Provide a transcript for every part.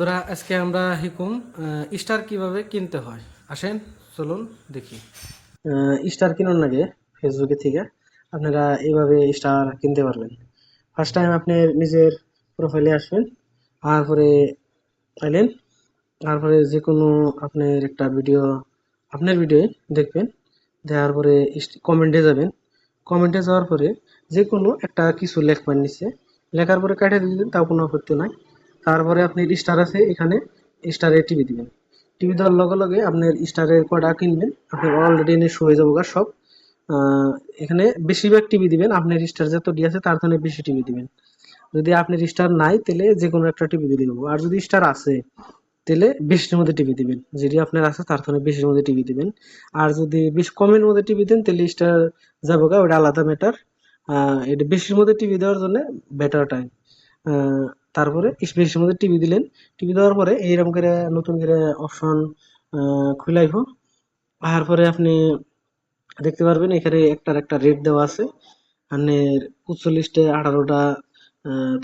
বন্ধুরা, আজকে আমরা হিকুম স্টার কীভাবে কিনতে হয়। আসেন, চলুন দেখি। স্টার কিনুন আগে ফেসবুকে থেকে। আপনারা এইভাবে স্টার কিনতে পারবেন। ফার্স্ট টাইম আপনি নিজের প্রোফাইলে আসবেন, তারপরে আইলেন তারপরে যে কোনো আপনার একটা ভিডিও আপনার ভিডিও দেখবেন, দেওয়ার পরে কমেন্টে যাবেন। কমেন্টে যাওয়ার পরে যে কোনো একটা কিছু লেখবেন নিচে। লেখার পরে কাটে দিলেন তাও কোনো আপত্তি নাই। তারপরে আপনি স্টার আছে, এখানে স্টারে টিভি দিবেন। টিভি দেওয়ার লগে লগে আপনার স্টারের কটা কিনবেন আপনার অলরেডি এনে শুয়ে যাব গা সব। এখানে বেশিরভাগ টিভি দিবেন, আপনার স্টার যত ডি আছে তার জন্য বেশি টিভি দিবেন। যদি আপনার স্টার নাই, তাহলে যে কোনো একটা টিভি দিয়ে দেবো আর যদি স্টার আছে, তাহলে বেশির মধ্যে টিভি দিবেন। যেটি আপনার আছে, তার জন্য বেশির মধ্যে টিভি দিবেন। আর যদি বেশ কমের মধ্যে টিভি দেন, তাহলে স্টার যাব গা ওটা আলাদা ম্যাটার এটা বেশির মধ্যে টিভি দেওয়ার জন্য বেটার টাইম তারপরে বেশির মধ্যে টিভি দিলেন। টিভি দেওয়ার পরে এইরকম করে নতুন করে অপশন খুলাইব পরে আপনি দেখতে পারবেন এখানে একটার একটা রেট দেওয়া আছে। আপনার পঁচল্লিশটা আঠারোটা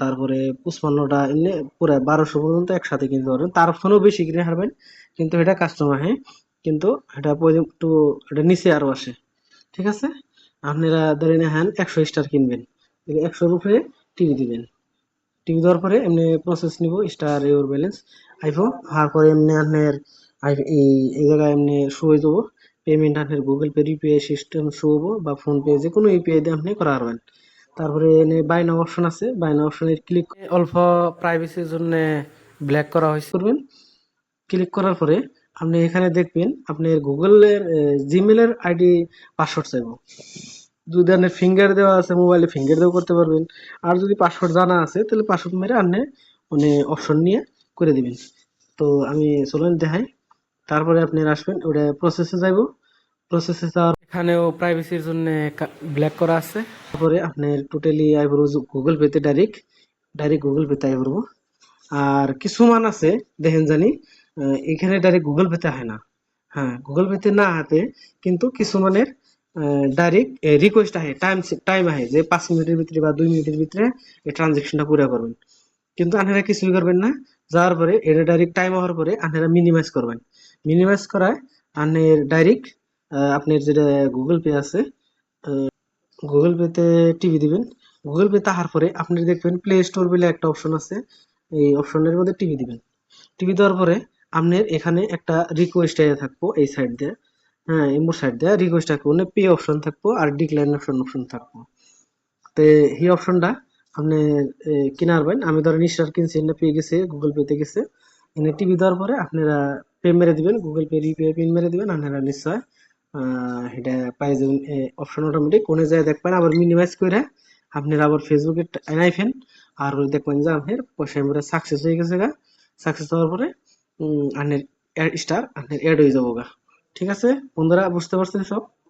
তারপরে পঁচপান্নটা, এমনি পুরো বারোশো পর্যন্ত একসাথে কিনতে পারবেন। তার ফোনও বেশি কিনে হারবেন, কিন্তু এটা কাস্টমার হ্যাঁ? কিন্তু এটা একটু, এটা নিচে আরও আসে। ঠিক আছে? আপনারা ধরে নেন একশো স্টার কিনবেন। একশোর উপরে টিভি দিবেন। টিভি দেওয়ার পরে এমনি প্রসেস নিব স্টার ইউর ব্যালেন্স আইফো তারপরে এমনি আপনার এই জায়গায় এমনি শো হয়ে যাব পেমেন্ট আপনার Google Pay UPI system show হব বা ফোনপে যে কোনো ইউপিআই দিয়ে আপনি করা পারবেন। তারপরে এনে বাই নাও অপশন আছে বাই নাও অপশনের ক্লিক অল্প প্রাইভেসির জন্য ব্ল্যাক করা হয়েছে। করবেন। ক্লিক করার পরে আপনি এখানে দেখবেন আপনার গুগলের জিমেলের আইডি পাসওয়ার্ড চাইব। যদি আপনার ফিঙ্গার দেওয়া আছে মোবাইলে ফিঙ্গার দিয়েও করতে পারবেন। আর যদি পাসওয়ার্ড জানা আছে, তাহলে পাসওয়ার্ড মেরে আপনি মানে অপশন নিয়ে করে দিবেন। তো আমি চলুন দেখাই। তারপরে আপনি আসবেন, ওটা প্রসেসে যাইব। প্রসেসে যাওয়ার এখানেও প্রাইভেসির জন্য ব্ল্যাক করা আছে। তারপরে আপনার টোটালি আইবো গুগল পেতে ডাইরেক্ট ডাইরেক্ট গুগল পেতে আইবো আর কিছুমান আছে, দেখেন জানি এখানে ডাইরেক্ট গুগল পেতে হয় না। হ্যাঁ গুগল পেতে না হাতে কিন্তু কিছুমানের ডাইরেক্ট রিকোয়েস্ট আহে টাইম টাইম আহে যে পাঁচ মিনিটের ভিতরে বা দুই মিনিটের ভিতরে এই ট্রানজেকশনটা পুরো করবেন। কিন্তু আপনারা কিছুই করবেন না, যাওয়ার পরে এটা ডাইরেক্ট টাইম হওয়ার পরে আপনারা মিনিমাইজ করবেন। মিনিমাইজ করায় আপনার ডাইরেক্ট আপনার যেটা গুগল পে আছে গুগল পেতে টিভি দিবেন। গুগল পে তাহার পরে আপনি দেখবেন প্লে স্টোর বলে একটা অপশন আছে, এই অপশনের মধ্যে টিভি দিবেন। টিভি দেওয়ার পরে আপনার এখানে একটা রিকোয়েস্ট থাকব এই সাইড দিয়ে। হ্যাঁ এই মোট সাইড দিয়ে রিকোয়েস্ট থাকব। মানে পে অপশন থাকব আর ডিক্লাইন অপশন অপশন থাকব। তো এই অপশনটা আপনি কিনার কিনে আনবেন আমি ধরেন স্টার কিনছি না পেয়ে গেছে গুগল পেতে গেছে। এনে টিভি দেওয়ার পরে আপনারা পে মেরে দিবেন গুগল পে রিপে পিন মেরে দিবেন। আপনারা নিশ্চয় এটা পাই যাবেন অপশন অটোমেটিক কোনে যায় দেখবেন, আবার মিনিমাইজ করে আপনারা আবার ফেসবুকে নাইফেন আর দেখবেন যে আপনার পয়সা মেরে সাকসেস হয়ে গেছে গা। সাকসেস হওয়ার পরে আপনার স্টার আপনার অ্যাড হয়ে যাব গা। ঠিক আছে? বন্ধুরা বুঝতে পারছেন সব?